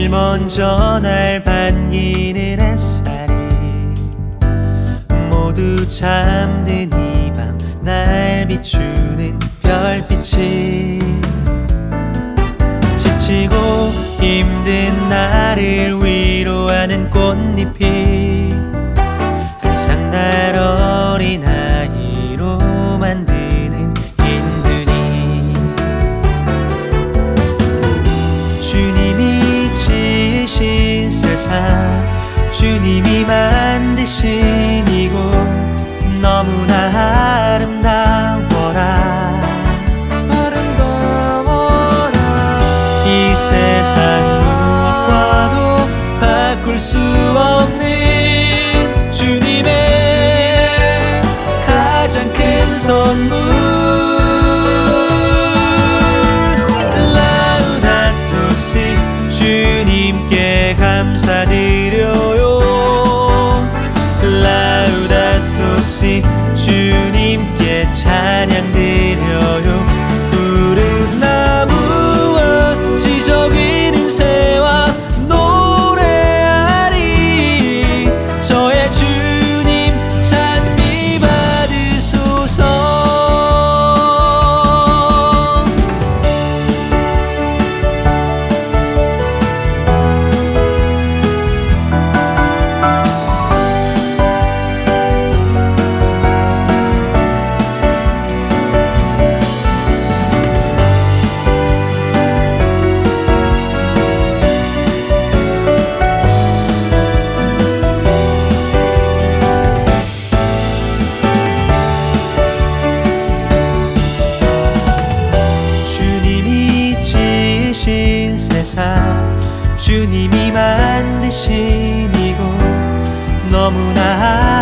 먼저 날 반기는 햇살이 모두 잠든 이 밤 날 비추는 별빛이 지치고 힘든 나를 위로 주님이 만드신 이곳 너무나 아름다워라. 아름다워라. 이 세상 무엇과도 바꿀 수 없는 주님의 가장 큰 선물 주님이 만드신 이곳 너무나